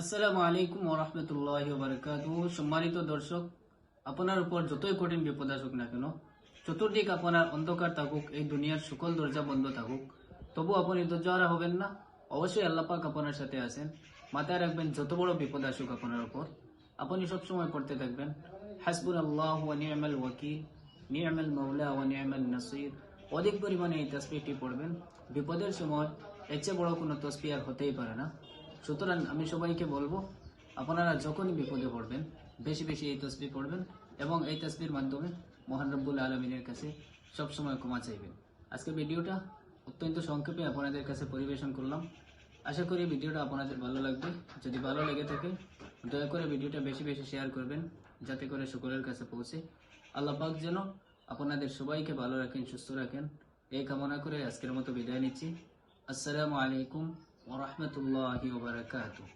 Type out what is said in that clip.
আসসালামু আলাইকুম ওরহমতুল্লাহ বারকাত সম্মানিত দর্শক, আপনার উপর যতই কঠিন বিপদ আসুক না কেন, চতুর্দিক আপনার অন্ধকার থাকুক, এই দুনিয়ার সকল দরজা বন্ধ থাকুক, তবু আপনি ধৈর্যহারা হবেন না। অবশ্যই আল্লাহ পাক আপনার সাথে আছেন। মাথায় রাখবেন, যত বড় বিপদ আসুক আপনার উপর, আপনি সবসময় পড়তে থাকবেন হাসবুল আল্লাহ ওয়া নি'মাল ওয়াকিল, নি'মাল মাওলা ওয়া নি'মাল নাসির। অধিক পরিমাণে এই তসবিহটি পড়বেন। বিপদের সময় এর চেয়ে বড় কোনো তসবি আর হতেই পারে না। সুতরাং আমি সবাইকে বলব, আপনারা যখনই বিপদে পড়বেন, বেশি বেশি এই তসবি পড়বেন এবং এই তসবির মাধ্যমে মহান রব্বুল আলমিনের কাছে সবসময় ক্ষমা চাইবেন। আজকে ভিডিওটা অত্যন্ত সংক্ষেপে আপনাদের কাছে পরিবেশন করলাম। আশা করি ভিডিওটা আপনাদের ভালো লাগবে। যদি ভালো লেগে থাকে, দয়া করে ভিডিওটা বেশি বেশি শেয়ার করবেন, যাতে করে সকলের কাছে পৌঁছে। আল্লাহ পাক যেন আপনাদের সবাইকে ভালো রাখেন, সুস্থ রাখেন। এই কামনা করে আজকের মতো বিদায় নিচ্ছি। আসসালামু আলাইকুম ওরহমতুল্লাহি ওবরাকাতুহ